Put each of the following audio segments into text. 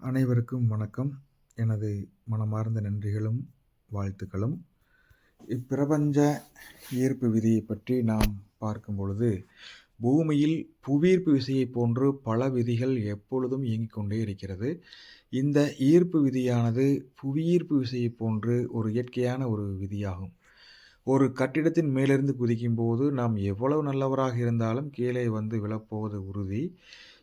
அனைவருக்கும் வணக்கம். எனது மனமார்ந்த நன்றிகளும் வாழ்த்துக்களும். இப்பிரபஞ்ச ஈர்ப்பு விதியை பற்றி நாம் பார்க்கும் பொழுது பூமியில் புவியீர்ப்பு விசையை போன்று பல விதிகள் எப்பொழுதும் இயங்கிக் கொண்டே இருக்கிறது. இந்த ஈர்ப்பு விதியானது புவியீர்ப்பு விசையை போன்று ஒரு இயற்கையான ஒரு விதியாகும். ஒரு கட்டிடத்தின் மேலிருந்து குதிக்கும்போது நாம் எவ்வளவு நல்லவராக இருந்தாலும் கீழே வந்து விழப்போவது உறுதி.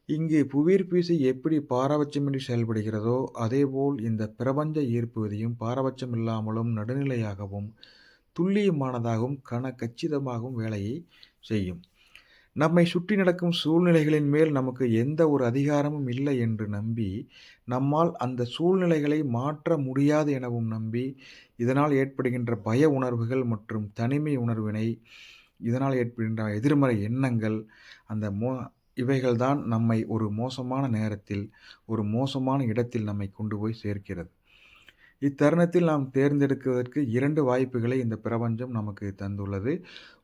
இங்கு புவியீர்ப்பு எப்படி பாரபட்சமின்றி செயல்படுகிறதோ அதேபோல் இந்த பிரபஞ்ச ஈர்ப்பு விதியும் பாரபட்சம் இல்லாமலும் நடுநிலையாகவும் துல்லியமானதாகவும் கன கச்சிதமாகவும் வேலையை செய்யும். நம்மை சுற்றி நடக்கும் சூழ்நிலைகளின் மேல் நமக்கு எந்த ஒரு அதிகாரமும் இல்லை என்று நம்பி நம்மால் அந்த சூழ்நிலைகளை மாற்ற முடியாது எனவும் நம்பி இதனால் ஏற்படுகின்ற பய உணர்வுகள் மற்றும் தனிமை உணர்வினை இதனால் ஏற்படுகின்ற எதிர்மறை எண்ணங்கள் அந்த மோ இவைகள்தான் நம்மை ஒரு மோசமான நேரத்தில் ஒரு மோசமான இடத்தில் நம்மை கொண்டு போய் சேர்க்கிறது. இத்தருணத்தில் நாம் தேர்ந்தெடுக்குவதற்கு இரண்டு வாய்ப்புகளை இந்த பிரபஞ்சம் நமக்கு தந்துள்ளது.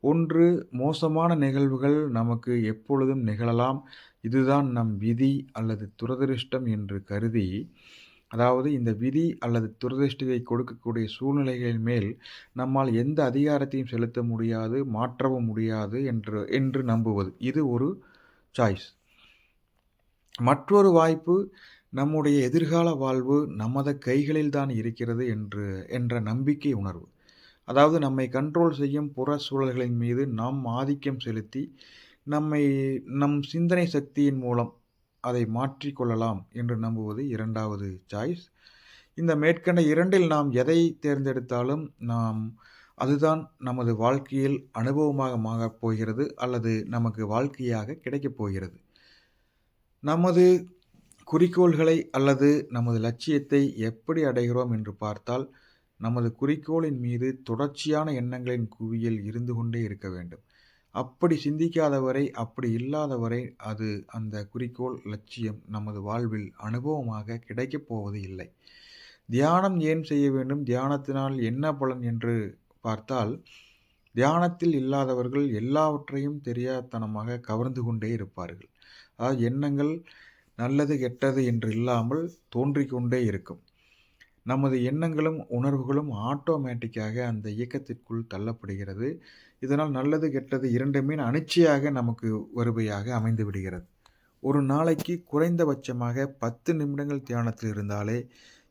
ஒன்று மோசமான நிகழ்வுகள் நமக்கு எப்பொழுதும் நிகழலாம். இதுதான் நம் விதி அல்லது துரதிருஷ்டம் என்று கருதி அதாவது இந்த விதி அல்லது துரதிருஷ்டத்தை கொடுக்கக்கூடிய சூழ்நிலைகளின் மேல் நம்மால் எந்த அதிகாரத்தையும் செலுத்த முடியாது மாற்றவும் முடியாது என்று என்று நம்புவது. இது ஒரு சாய்ஸ் மற்றொரு வாய்ப்பு நம்முடைய எதிர்கால வாழ்வு நமது கைகளில் தான் இருக்கிறது என்று என்ற நம்பிக்கை உணர்வு. அதாவது நம்மை கண்ட்ரோல் செய்யும் புற சூழல்களின் மீது நாம் ஆதிக்கம் செலுத்தி நம்மை நம் சிந்தனை சக்தியின் மூலம் அதை மாற்றிக்கொள்ளலாம் என்று நம்புவது இரண்டாவது சாய்ஸ் இந்த மேற்கண்ட இரண்டில் நாம் எதை தேர்ந்தெடுத்தாலும் நாம் அதுதான் நமது வாழ்க்கையில் அனுபவமாக மாறப் போகிறது அல்லது நமக்கு வாழ்க்கையாக கிடைக்கப் போகிறது. நமது குறிக்கோள்களை அல்லது நமது லட்சியத்தை எப்படி அடைகிறோம் என்று பார்த்தால் நமது குறிக்கோளின் மீது தொடர்ச்சியான எண்ணங்களின் குவியல் இருந்து கொண்டே இருக்க வேண்டும். அப்படி சிந்திக்காதவரை அப்படி இல்லாதவரை அது அந்த குறிக்கோள் லட்சியம் நமது வாழ்வில் அனுபவமாக கிடைக்கப் போவது இல்லை. தியானம் ஏன் செய்ய வேண்டும்? தியானத்தினால் என்ன பலன் என்று பார்த்தால் தியானத்தில் இல்லாதவர்கள் எல்லாவற்றையும் தெரியாதனமாக கவர்ந்து கொண்டே இருப்பார்கள். அதாவது எண்ணங்கள் நல்லது கெட்டது என்று இல்லாமல் தோன்றிக்கொண்டே இருக்கும். நமது எண்ணங்களும் உணர்வுகளும் ஆட்டோமேட்டிக்காக அந்த இயக்கத்திற்குள் தள்ளப்படுகிறது. இதனால் நல்லது கெட்டது இரண்டுமே அனிச்சையாக நமக்கு வருவையாக அமைந்து விடுகிறது. ஒரு நாளைக்கு குறைந்தபட்சமாக பத்து நிமிடங்கள் தியானத்தில் இருந்தாலே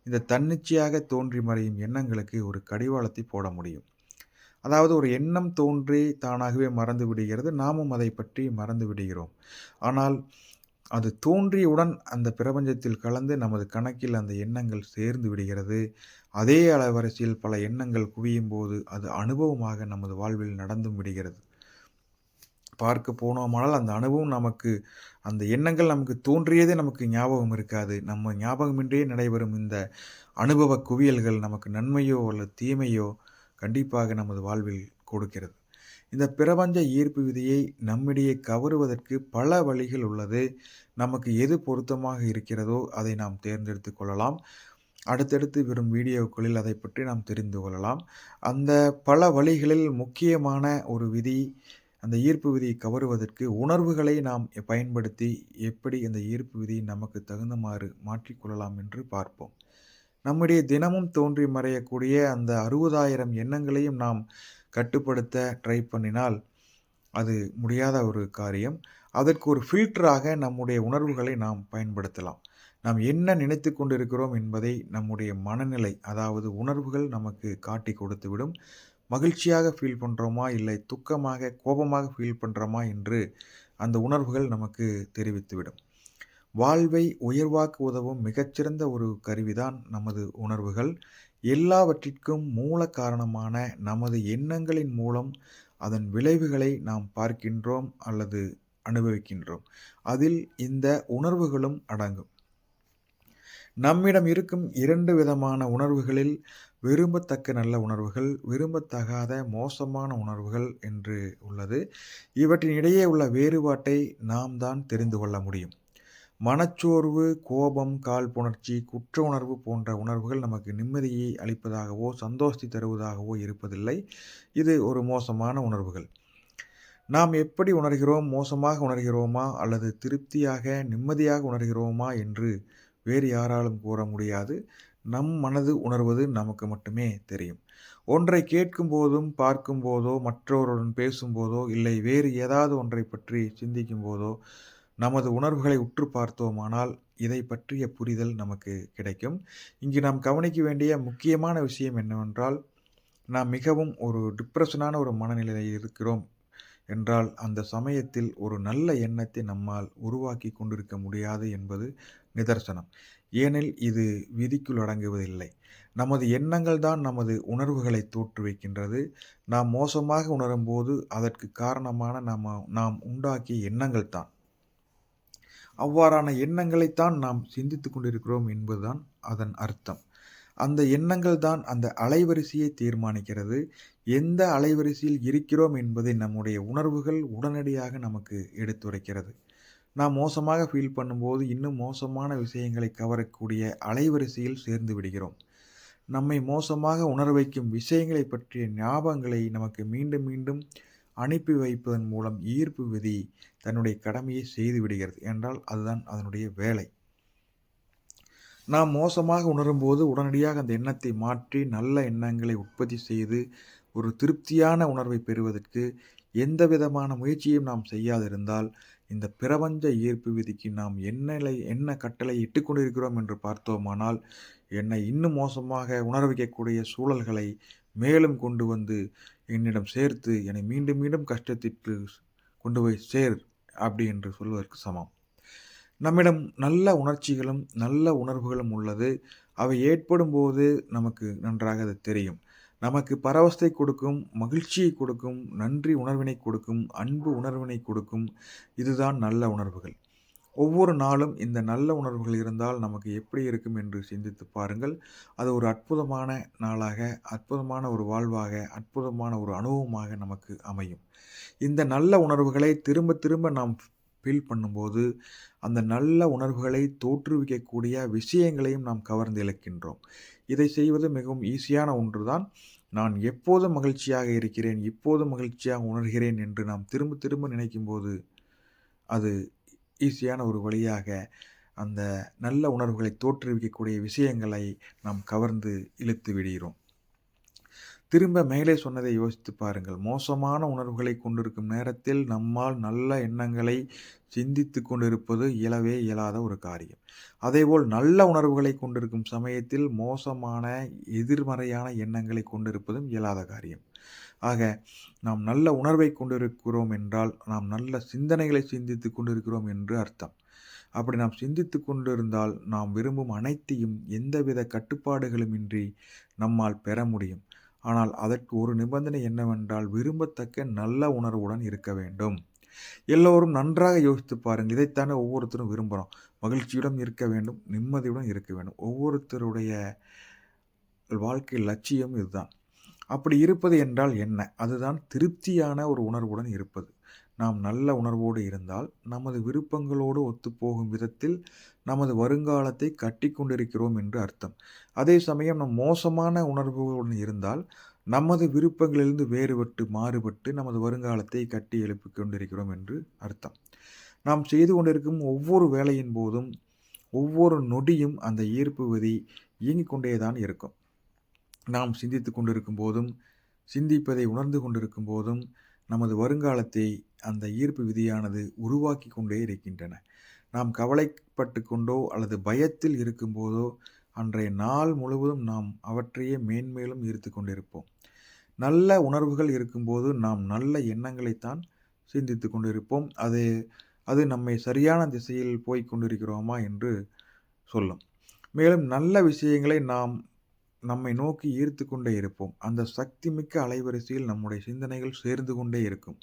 இந்த தன்னிச்சையாக தோன்றி மறையும் எண்ணங்களுக்கு ஒரு கடிவாளத்தை போட முடியும். அதாவது ஒரு எண்ணம் தோன்றி தானாகவே மறந்து விடுகிறது. நாமும் அதை பற்றி மறந்து விடுகிறோம். ஆனால் அது தோன்றியவுடன் அந்த பிரபஞ்சத்தில் கலந்து நமது கணக்கில் அந்த எண்ணங்கள் சேர்ந்து விடுகிறது. அதே அளவரிசையில் பல எண்ணங்கள் குவியும் போது அது அனுபவமாக நமது வாழ்வில் நடந்தும் விடுகிறது. பார்க்க போனோமானால் அந்த அனுபவம் நமக்கு அந்த எண்ணங்கள் நமக்கு தோன்றியதே நமக்கு ஞாபகம் இருக்காது. நம்ம ஞாபகமின்றியே நடைபெறும் இந்த அனுபவ குவியல்கள் நமக்கு நன்மையோ அல்லது தீமையோ கண்டிப்பாக நமது வாழ்வில் கொடுக்கிறது. இந்த பிரபஞ்ச ஈர்ப்பு விதியை நம்மிடையே கவருவதற்கு பல வழிகள் உள்ளது. நமக்கு எது பொருத்தமாக இருக்கிறதோ அதை நாம் தேர்ந்தெடுத்து கொள்ளலாம். அடுத்தடுத்து வரும் வீடியோக்களில் அதை பற்றி நாம் தெரிந்து கொள்ளலாம். அந்த பல வழிகளில் முக்கியமான ஒரு விதி அந்த ஈர்ப்பு விதியை கவருவதற்கு உணர்வுகளை நாம் பயன்படுத்தி எப்படி அந்த ஈர்ப்பு விதியை நமக்கு தகுந்தமாறு மாற்றிக்கொள்ளலாம் என்று பார்ப்போம். நம்முடைய தினமும் தோன்றி மறையக்கூடிய அந்த அறுபதாயிரம் எண்ணங்களையும் நாம் கட்டுப்படுத்த ட்ரை பண்ணினால் அது முடியாத ஒரு காரியம். அதற்கு ஒரு ஃபில்டராக நம்முடைய உணர்வுகளை நாம் பயன்படுத்தலாம். நாம் என்ன நினைத்து கொண்டிருக்கிறோம் என்பதை நம்முடைய மனநிலை அதாவது உணர்வுகள் நமக்கு காட்டி கொடுத்துவிடும் மகிழ்ச்சியாக ஃபீல் பண்ணுறோமா இல்லை துக்கமாக கோபமாக ஃபீல் பண்ணுறோமா என்று அந்த உணர்வுகள் நமக்கு தெரிவித்துவிடும் வாழ்வை உயர்வாக்க உதவும் மிகச்சிறந்த ஒரு கருவிதான் நமது உணர்வுகள். எல்லாவற்றிற்கும் மூல காரணமான நமது எண்ணங்களின் மூலம் அதன் விளைவுகளை நாம் பார்க்கின்றோம் அல்லது அனுபவிக்கின்றோம். அதில் இந்த உணர்வுகளும் அடங்கும். நம்மிடம் இருக்கும் இரண்டு விதமான உணர்வுகளில் விரும்பத்தக்க நல்ல உணர்வுகள் விரும்பத்தகாத மோசமான உணர்வுகள் என்று உள்ளது. இவற்றின் இடையே உள்ள வேறுபாட்டை நாம் தான் தெரிந்து கொள்ள முடியும். மனச்சோர்வு கோபம் காழ்ப்புணர்ச்சி குற்ற உணர்வு போன்ற உணர்வுகள் நமக்கு நிம்மதியை அளிப்பதாகவோ சந்தோஷத்தை தருவதாகவோ இருப்பதில்லை. இது ஒரு மோசமான உணர்வுகள். நாம் எப்படி உணர்கிறோம்? மோசமாக உணர்கிறோமா? அல்லது திருப்தியாக நிம்மதியாக உணர்கிறோமா என்று வேறு யாராலும் கூற முடியாது. நம் மனது உணர்வது நமக்கு மட்டுமே தெரியும். ஒன்றை கேட்கும் போதும் பார்க்கும் போதோ மற்றவருடன் பேசும்போதோ இல்லை வேறு ஏதாவது ஒன்றை பற்றி சிந்திக்கும் போதோ நமது உணர்வுகளை உற்று பார்த்தோமானால் இதை பற்றிய புரிதல் நமக்கு கிடைக்கும். இங்கு நாம் கவனிக்க வேண்டிய முக்கியமான விஷயம் என்னவென்றால் நாம் மிகவும் ஒரு டிப்ரெஷனான ஒரு மனநிலையில் இருக்கிறோம் என்றால் அந்த சமயத்தில் ஒரு நல்ல எண்ணத்தை நம்மால் உருவாக்கி கொண்டிருக்க முடியாது என்பது நிதர்சனம். ஏனில் இது விதிக்குள் அடங்குவதில்லை. நமது எண்ணங்கள் தான் நமது உணர்வுகளை தோற்றுவிக்கின்றது நாம் மோசமாக உணரும்போது அதற்கு காரணமான நாம் நாம் உண்டாக்கிய எண்ணங்கள் தான். அவ்வாறான எண்ணங்களைத்தான் நாம் சிந்தித்து கொண்டிருக்கிறோம் என்பதுதான் அதன் அர்த்தம். அந்த எண்ணங்கள் தான் அந்த அலைவரிசையை தீர்மானிக்கிறது. எந்த அலைவரிசையில் இருக்கிறோம் என்பதை நம்முடைய உணர்வுகள் உடனடியாக நமக்கு எடுத்துரைக்கிறது. நாம் மோசமாக ஃபீல் பண்ணும்போது இன்னும் மோசமான விஷயங்களை கவரக்கூடிய அலைவரிசையில் சேர்ந்து விடுகிறோம். நம்மை மோசமாக உணர வைக்கும் விஷயங்களை பற்றிய ஞாபகங்களை நமக்கு மீண்டும் மீண்டும் அனுப்பி வைப்பதன் மூலம் ஈர்ப்பு விதி தன்னுடைய கடமையை செய்து விடுகிறது என்றால் அதுதான் அதனுடைய வேலை. நாம் மோசமாக உணரும்போது உடனடியாக அந்த எண்ணத்தை மாற்றி நல்ல எண்ணங்களை உற்பத்தி செய்து ஒரு திருப்தியான உணர்வை பெறுவதற்கு எந்த விதமான முயற்சியும் நாம் செய்யாதிருந்தால் இந்த பிரபஞ்ச ஈர்ப்பு விதிக்கு நாம் என்னலை என்ன கட்டளை இட்டு கொண்டிருக்கிறோம் என்று பார்த்தோமானால் என்னை இன்னும் மோசமாக உணர்விக்கக்கூடிய சூழல்களை மேலும் கொண்டு வந்து என்னிடம் சேர்த்து என்னை மீண்டும் மீண்டும் கஷ்டத்திற்கு கொண்டு போய் சேர் அப்படி என்று சொல்வதற்கு சமம். நம்மிடம் நல்ல உணர்ச்சிகளும் நல்ல உணர்வுகளும் உள்ளது. அவை ஏற்படும் போது நமக்கு நன்றாக அது தெரியும். நமக்கு பரவசத்தை கொடுக்கும் மகிழ்ச்சியை கொடுக்கும் நன்றி உணர்வினை கொடுக்கும் அன்பு உணர்வினை கொடுக்கும் இதுதான் நல்ல உணர்வுகள். ஒவ்வொரு நாளும் இந்த நல்ல உணர்வுகள் இருந்தால் நமக்கு எப்படி இருக்கும் என்று சிந்தித்து பாருங்கள். அது ஒரு அற்புதமான நாளாக அற்புதமான ஒரு வாழ்வாக அற்புதமான ஒரு அனுபவமாக நமக்கு அமையும். இந்த நல்ல உணர்வுகளை திரும்ப திரும்ப நாம் ஃபீல் பண்ணும்போது அந்த நல்ல உணர்வுகளை தோற்றுவிக்கக்கூடிய விஷயங்களையும் நாம் கவர்ந்து இழக்கின்றோம். இதை செய்வது மிகவும் ஈஸியான ஒன்றுதான். நான் எப்போதும் மகிழ்ச்சியாக இருக்கிறேன் இப்போது மகிழ்ச்சியாக உணர்கிறேன் என்று நாம் திரும்ப திரும்ப நினைக்கும்போது அது ஈஸியான ஒரு வழியாக அந்த நல்ல உணர்வுகளை தோற்றுவிக்கக்கூடிய விஷயங்களை நாம் கவர்ந்து இழுத்து விடுகிறோம். திரும்ப மேலே சொன்னதை யோசித்து பாருங்கள். மோசமான உணர்வுகளை கொண்டிருக்கும் நேரத்தில் நம்மால் நல்ல எண்ணங்களை சிந்தித்து கொண்டிருப்பது இயலவே இயலாத ஒரு காரியம். அதேபோல் நல்ல உணர்வுகளை கொண்டிருக்கும் சமயத்தில் மோசமான எதிர்மறையான எண்ணங்களை கொண்டிருப்பதும் இயலாத காரியம். ஆக நாம் நல்ல உணர்வை கொண்டிருக்கிறோம் என்றால் நாம் நல்ல சிந்தனைகளை சிந்தித்து கொண்டிருக்கிறோம் என்று அர்த்தம். அப்படி நாம் சிந்தித்து கொண்டிருந்தால் நாம் விரும்பும் அனைத்தையும் எந்தவித கட்டுப்பாடுகளுமின்றி நம்மால் பெற முடியும். ஆனால் அதற்கு ஒரு நிபந்தனை என்னவென்றால் விரும்பத்தக்க நல்ல உணர்வுடன் இருக்க வேண்டும். எல்லோரும் நன்றாக யோசித்து பாருங்கள். இதைத்தானே ஒவ்வொருத்தரும் விரும்புகிறோம். மகிழ்ச்சியுடன் இருக்க வேண்டும் நிம்மதியுடன் இருக்க வேண்டும். ஒவ்வொருத்தருடைய வாழ்க்கை லட்சியம் இதுதான். அப்படி இருப்பது என்றால் என்ன? அதுதான் திருப்தியான ஒரு உணர்வுடன் இருப்பது. நாம் நல்ல உணர்வோடு இருந்தால் நமது விருப்பங்களோடு ஒத்துப்போகும் விதத்தில் நமது வருங்காலத்தை கட்டி கொண்டிருக்கிறோம் என்று அர்த்தம். அதே சமயம் நம் மோசமான உணர்வுகளுடன் இருந்தால் நமது விருப்பங்களிலிருந்து வேறுபட்டு மாறுபட்டு நமது வருங்காலத்தை கட்டி எழுப்பி கொண்டிருக்கிறோம் என்று அர்த்தம். நாம் செய்து கொண்டிருக்கும் ஒவ்வொரு வேலையின் போதும் ஒவ்வொரு நொடியும் அந்த ஈர்ப்பு விதி இயங்கிக் கொண்டே தான் இருக்கும். நாம் சிந்தித்து கொண்டிருக்கும் போதும் சிந்திப்பதை உணர்ந்து கொண்டிருக்கும் போதும் நமது வருங்காலத்தை அந்த ஈர்ப்பு விதியானது உருவாக்கி கொண்டே இருக்கின்றன. நாம் கவலைப்பட்டு கொண்டோ அல்லது பயத்தில் இருக்கும்போதோ அன்றைய நாள் முழுவதும் நாம் அவற்றையே மேன்மேலும் ஈர்த்து கொண்டிருப்போம். நல்ல உணர்வுகள் இருக்கும்போது நாம் நல்ல எண்ணங்களைத்தான் சிந்தித்து கொண்டிருப்போம். அது அது நம்மை சரியான திசையில் போய் கொண்டிருக்கிறோமா என்று சொல்லும். மேலும் நல்ல விஷயங்களை நாம் நம்மை நோக்கி ஈர்த்து கொண்டே இருப்போம். அந்த சக்தி மிக்க அலைவரிசையில் நம்முடைய சிந்தனைகள் சேர்ந்து கொண்டே இருக்கும்.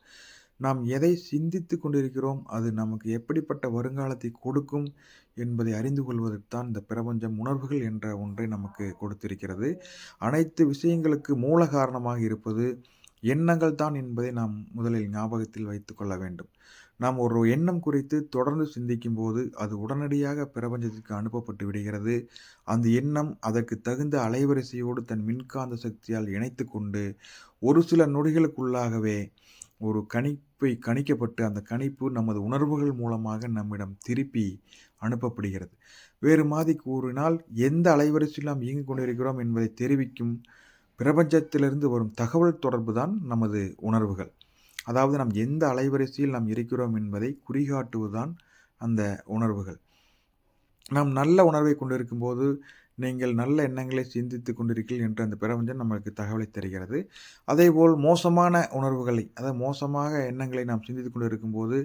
நாம் எதை சிந்தித்து கொண்டிருக்கிறோம் அது நமக்கு எப்படிப்பட்ட வருங்காலத்தை கொடுக்கும் என்பதை அறிந்து கொள்வதற்குத்தான் இந்த பிரபஞ்சம் உணர்வுகள் என்ற ஒன்றை நமக்கு கொடுத்திருக்கிறது. அனைத்து விஷயங்களுக்கு மூல காரணமாக இருப்பது எண்ணங்கள் தான் என்பதை நாம் முதலில் ஞாபகத்தில் வைத்து கொள்ள வேண்டும். நாம் ஒரு எண்ணம் குறித்து தொடர்ந்து சிந்திக்கும் போது அது உடனடியாக பிரபஞ்சத்திற்கு அனுப்பப்பட்டு விடுகிறது. அந்த எண்ணம் அதற்கு தகுந்த அலைவரிசையோடு தன் மின்காந்த சக்தியால் இணைத்து கொண்டு ஒரு சில நொடிகளுக்குள்ளாகவே ஒரு கணிப்பை கணிக்கப்பட்டு அந்த கணிப்பு நமது உணர்வுகள் மூலமாக நம்மிடம் திருப்பி அனுப்பப்படுகிறது. வேறு மாதிரி கூறினால் எந்த அலைவரிசையில் நாம் இயங்கிக் கொண்டிருக்கிறோம் என்பதை தெரிவிக்கும் பிரபஞ்சத்திலிருந்து வரும் தகவல் தொடர்பு தான் நமது உணர்வுகள். அதாவது நாம் எந்த அலைவரிசையில் நாம் இருக்கிறோம் என்பதை குறிகாட்டுவதுதான் அந்த உணர்வுகள். நாம் நல்ல உணர்வை கொண்டிருக்கும் போது நீங்கள் நல்ல எண்ணங்களை சிந்தித்து கொண்டிருக்கீர்கள் என்று அந்த பிரபஞ்சம் நமக்கு தகவலை தருகிறது. அதேபோல் மோசமான உணர்வுகளை அதாவது மோசமாக எண்ணங்களை நாம் சிந்தித்து கொண்டிருக்கும் போது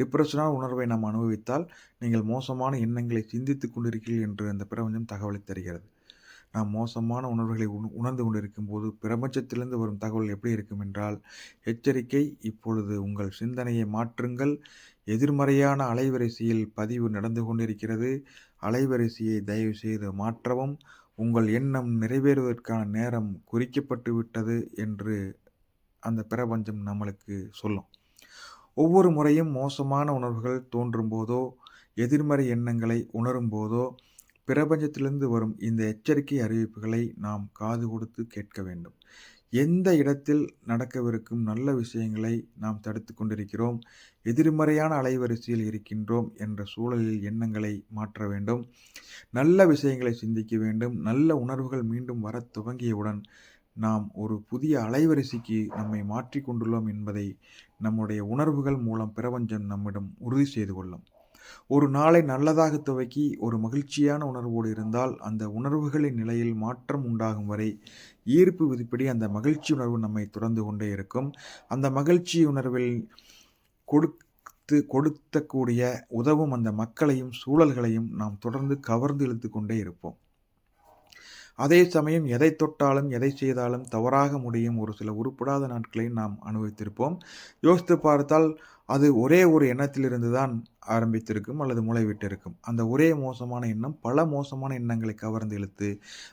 டிப்ரெஷனான உணர்வை நாம் அனுபவித்தால் நீங்கள் மோசமான எண்ணங்களை சிந்தித்து கொண்டிருக்கீர்கள் என்று அந்த பிரபஞ்சம் தகவலை தருகிறது. நாம் மோசமான உணர்வுகளை உண உணர்ந்து கொண்டிருக்கும் போது பிரபஞ்சத்திலிருந்து வரும் தகவல் எப்படி இருக்கும் என்றால் எச்சரிக்கை இப்பொழுது உங்கள் சிந்தனையை மாற்றுங்கள். எதிர்மறையான அலைவரிசையில் பதிவு நடந்து கொண்டிருக்கிறது. அலைவரிசையை தயவு செய்து மாற்றவும். உங்கள் எண்ணம் நிறைவேறுவதற்கான நேரம் குறிக்கப்பட்டு விட்டது என்று அந்த பிரபஞ்சம் நம்மளுக்கு சொல்லும். ஒவ்வொரு முறையும் மோசமான உணர்வுகள் தோன்றும் போதோ எதிர்மறை எண்ணங்களை உணரும் போதோ பிரபஞ்சத்திலிருந்து வரும் இந்த எச்சரிக்கை அறிவிப்புகளை நாம் காது கொடுத்து கேட்க வேண்டும். எந்த இடத்தில் நடக்கவிருக்கும் நல்ல விஷயங்களை நாம் தடுத்து கொண்டிருக்கிறோம் எதிர்மறையான அலைவரிசையில் இருக்கின்றோம் என்ற சூழலில் எண்ணங்களை மாற்ற வேண்டும். நல்ல விஷயங்களை சிந்திக்க வேண்டும். நல்ல உணர்வுகள் மீண்டும் வர துவங்கியவுடன் நாம் ஒரு புதிய அலைவரிசைக்கு நம்மை மாற்றிக்கொண்டுள்ளோம் என்பதை நம்முடைய உணர்வுகள் மூலம் பிரபஞ்சம் நம்மிடம் உறுதி செய்து கொள்ளும். ஒரு நாளை நல்லதாக துவக்கி ஒரு மகிழ்ச்சியான உணர்வோடு இருந்தால் அந்த உணர்வுகளின் நிலையில் மாற்றம் உண்டாகும் வரை ஈர்ப்பு விதிப்படி அந்த மகிழ்ச்சி உணர்வு நம்மை தொடர்ந்து கொண்டே இருக்கும். அந்த மகிழ்ச்சி உணர்வில் கொடுத்து கொடுத்தக்கூடிய உதவும் அந்த மக்களையும் சூழல்களையும் நாம் தொடர்ந்து கவர்ந்து இழுத்து கொண்டே இருப்போம். அதே சமயம் எதை தொட்டாலும் எதை செய்தாலும் தவறாக முடியும் ஒரு சில உருப்படாத நாட்களை நாம் அனுபவித்திருப்போம். யோசித்து பார்த்தால் அது ஒரே ஒரு எண்ணத்திலிருந்து தான் ஆரம்பித்திருக்கும் அல்லது முளைவிட்டிருக்கும். அந்த ஒரே மோசமான எண்ணம் பல மோசமான எண்ணங்களை கவர்ந்து இழுத்து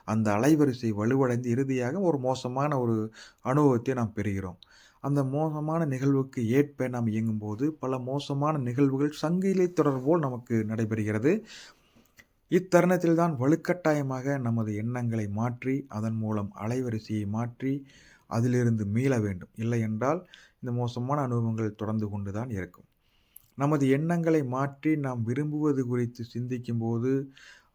அந்த அலைவரிசை வலுவடைந்து இறுதியாக ஒரு மோசமான ஒரு அனுபவத்தை நாம் பெறுகிறோம். அந்த மோசமான நிகழ்வுக்கு ஏற்ப நாம் இயங்கும்போது பல மோசமான நிகழ்வுகள் சங்கிலி தொடர்போல் நமக்கு நடைபெறுகிறது. இத்தருணத்தில்தான் வலுக்கட்டாயமாக நமது எண்ணங்களை மாற்றி அதன் மூலம் அலைவரிசையை மாற்றி அதிலிருந்து மீள வேண்டும். இல்லை என்றால் இந்த மோசமான அனுபவங்கள் தொடர்ந்து கொண்டு தான் இருக்கும். நமது எண்ணங்களை மாற்றி நாம் விரும்புவது குறித்து சிந்திக்கும் போது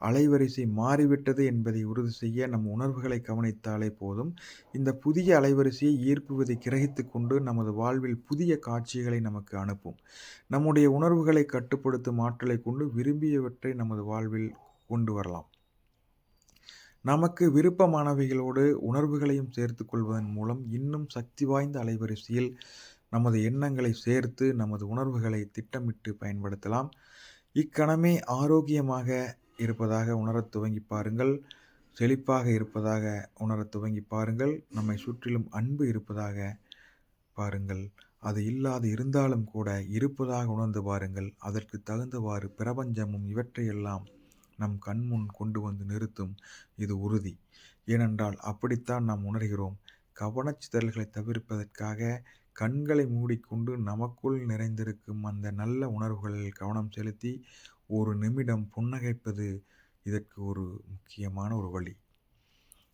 அலைவரிசை மாறிவிட்டது என்பதை உறுதி செய்ய நம் உணர்வுகளை கவனித்தாலே போதும். இந்த புதிய அலைவரிசையை ஈர்ப்புவதை கிரகித்து கொண்டு நமது வாழ்வில் புதிய காட்சிகளை நமக்கு அனுப்பும். நம்முடைய உணர்வுகளை கட்டுப்படுத்தும் ஆற்றலை கொண்டு விரும்பியவற்றை நமது வாழ்வில் கொண்டு வரலாம். நமக்கு விருப்பமானவைகளோடு உணர்வுகளையும் சேர்த்து கொள்வதன் மூலம் இன்னும் சக்தி வாய்ந்த அலைவரிசையில் நமது எண்ணங்களை சேர்த்து நமது உணர்வுகளை திட்டமிட்டு பயன்படுத்தலாம். இக்கணமே ஆரோக்கியமாக இருப்பதாக உணரத் துவங்கி பாருங்கள். செழிப்பாக இருப்பதாக உணரத் துவங்கி பாருங்கள். நம்மை சுற்றிலும் அன்பு இருப்பதாக பாருங்கள். அது இல்லாது இருந்தாலும் கூட இருப்பதாக உணர்ந்து பாருங்கள். அதற்கு தகுந்தவாறு பிரபஞ்சமும் இவற்றையெல்லாம் நம் கண்முன் கொண்டு வந்து நிறுத்தும் இது உறுதி. ஏனென்றால் அப்படித்தான் நாம் உணர்கிறோம். கவனச்சிதறல்களை தவிர்ப்பதற்காக கண்களை மூடிக்கொண்டு நமக்குள் நிறைந்திருக்கும் அந்த நல்ல உணர்வுகளில் கவனம் செலுத்தி ஒரு நிமிடம் புன்னகைப்பது இதற்கு ஒரு முக்கியமான ஒரு வழி.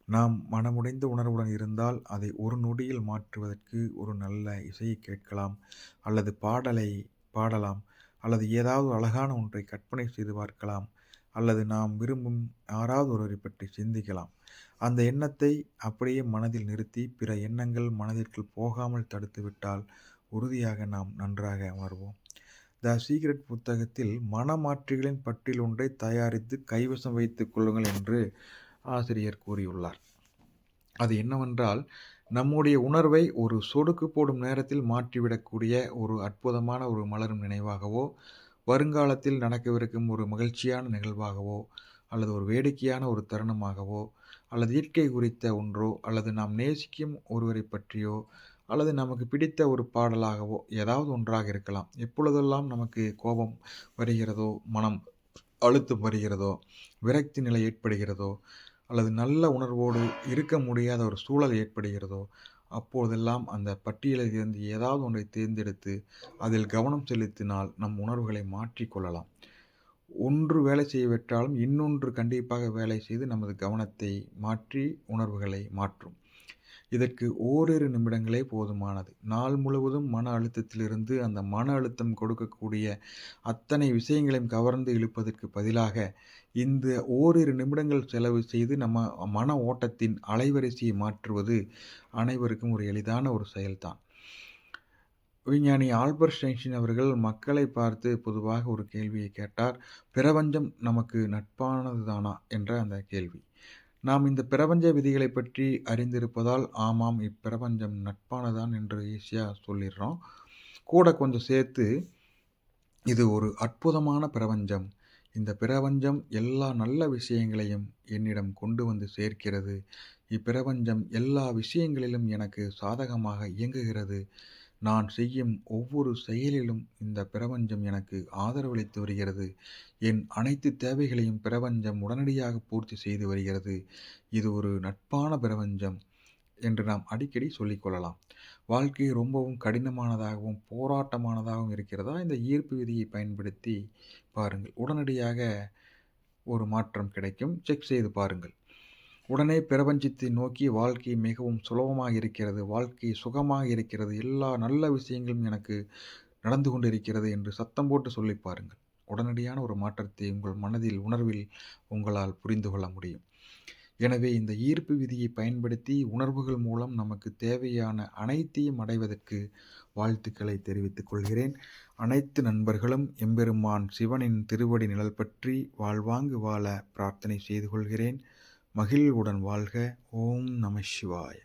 நாம் மனமுடைந்த உணர்வுடன் இருந்தால் அதை ஒரு நொடியில் மாற்றுவதற்கு ஒரு நல்ல இசையை கேட்கலாம் அல்லது பாடலை பாடலாம் அல்லது ஏதாவது அழகான ஒன்றை கற்பனை செய்து பார்க்கலாம். அல்லது நாம் விரும்பும் யாராவது ஒருவரை பற்றி சிந்திக்கலாம். அந்த எண்ணத்தை அப்படியே மனதில் நிறுத்தி பிற எண்ணங்கள் மனதிற்குள் போகாமல் தடுத்துவிட்டால் உறுதியாக நாம் நன்றாக அமர்வோம். த சீக்ரெட் புத்தகத்தில் மனமாற்றிகளின் பட்டியல் ஒன்றை தயாரித்து கைவசம் வைத்துக் கொள்ளுங்கள் என்று ஆசிரியர் கூறியுள்ளார். அது என்னவென்றால் நம்முடைய உணர்வை ஒரு சொடுக்கு போடும் நேரத்தில் மாற்றிவிடக்கூடிய ஒரு அற்புதமான ஒரு மலரும் நினைவாகவோ வருங்காலத்தில் நடக்கவிருக்கும் ஒரு மகிழ்ச்சியான நிகழ்வாகவோ அல்லது ஒரு வேடிக்கையான ஒரு தருணமாகவோ அல்லது இயற்கை குறித்த ஒன்றோ அல்லது நாம் நேசிக்கும் ஒருவரை பற்றியோ அல்லது நமக்கு பிடித்த ஒரு பாடலாகவோ ஏதாவது ஒன்றாக இருக்கலாம். எப்பொழுதெல்லாம் நமக்கு கோபம் வருகிறதோ மனம் அழுத்தம் வருகிறதோ விரக்தி நிலை ஏற்படுகிறதோ அல்லது நல்ல உணர்வோடு இருக்க முடியாத ஒரு சூழல் ஏற்படுகிறதோ அப்போதெல்லாம் அந்த பட்டியலில் இருந்து ஏதாவது ஒன்றை தேர்ந்தெடுத்து அதில் கவனம் செலுத்தினால் நம் உணர்வுகளை மாற்றிக்கொள்ளலாம் ஒன்று வேலை செய்யவிட்டாலும் இன்னொன்று கண்டிப்பாக வேலை செய்து நமது கவனத்தை மாற்றி உணர்வுகளை மாற்றும். இதற்கு ஓரிரு நிமிடங்களே போதுமானது. நாள் முழுவதும் மன அழுத்தத்திலிருந்து அந்த மன அழுத்தம் கொடுக்கக்கூடிய அத்தனை விஷயங்களையும் கவர்ந்து இழுப்பதற்கு பதிலாக, இந்த ஓரிரு நிமிடங்கள் செலவு செய்து நம்ம மன ஓட்டத்தின் அலைவரிசையை மாற்றுவது அனைவருக்கும் ஒரு எளிதான ஒரு செயல்தான். விஞ்ஞானி ஆல்பர்ட் ஐன்ஸ்டீன் அவர்கள் மக்களை பார்த்து பொதுவாக ஒரு கேள்வியை கேட்டார். பிரபஞ்சம் நமக்கு நட்பானதுதானா? என்ற அந்த கேள்வி. நாம் இந்த பிரபஞ்ச விதிகளைப் பற்றி அறிந்திருப்பதால், ஆமாம் இப்பிரபஞ்சம் நட்பானதான் என்று ஈஸியாக சொல்லிடுறோம் கூட கொஞ்சம் சேர்த்து, இது ஒரு அற்புதமான பிரபஞ்சம். இந்த பிரபஞ்சம் எல்லா நல்ல விஷயங்களையும் என்னிடம் கொண்டு வந்து சேர்க்கிறது. இப்பிரபஞ்சம் எல்லா விஷயங்களிலும் எனக்கு சாதகமாக இயங்குகிறது. நான் செய்யும் ஒவ்வொரு செயலிலும் இந்த பிரபஞ்சம் எனக்கு ஆதரவளித்து வருகிறது. என் அனைத்து தேவைகளையும் பிரபஞ்சம் உடனடியாக பூர்த்தி செய்து வருகிறது. இது ஒரு நட்பான பிரபஞ்சம் என்று நாம் அடிக்கடி சொல்லிக்கொள்ளலாம் வாழ்க்கை ரொம்பவும் கடினமானதாகவும், போராட்டமானதாகவும் இருக்கிறதா? இந்த ஈர்ப்பு விதியை பயன்படுத்தி பாருங்கள். உடனடியாக ஒரு மாற்றம் கிடைக்கும். செக் செய்து பாருங்கள். உடனே பிரபஞ்சத்தை நோக்கி வாழ்க்கை மிகவும் சுலபமாக இருக்கிறது. வாழ்க்கை சுகமாக இருக்கிறது. எல்லா நல்ல விஷயங்களும் எனக்கு நடந்து கொண்டிருக்கிறது என்று சத்தம் போட்டு சொல்லி பாருங்கள். உடனடியான ஒரு மாற்றத்தை உங்கள் மனதில், உணர்வில் உங்களால் புரிந்து கொள்ள முடியும். எனவே இந்த ஈர்ப்பு விதியை பயன்படுத்தி உணர்வுகள் மூலம் நமக்கு தேவையான அனைத்தையும் அடைவதற்கு வாழ்த்துக்களை தெரிவித்துக் கொள்கிறேன். அனைத்து நண்பர்களும் எம்பெருமான் சிவனின் திருவடி நிழல் பற்றி வாழ்வாங்கு வாழ பிரார்த்தனை செய்து கொள்கிறேன். மகிழ்வுடன் வாழ்க! ஓம் நம சிவாய!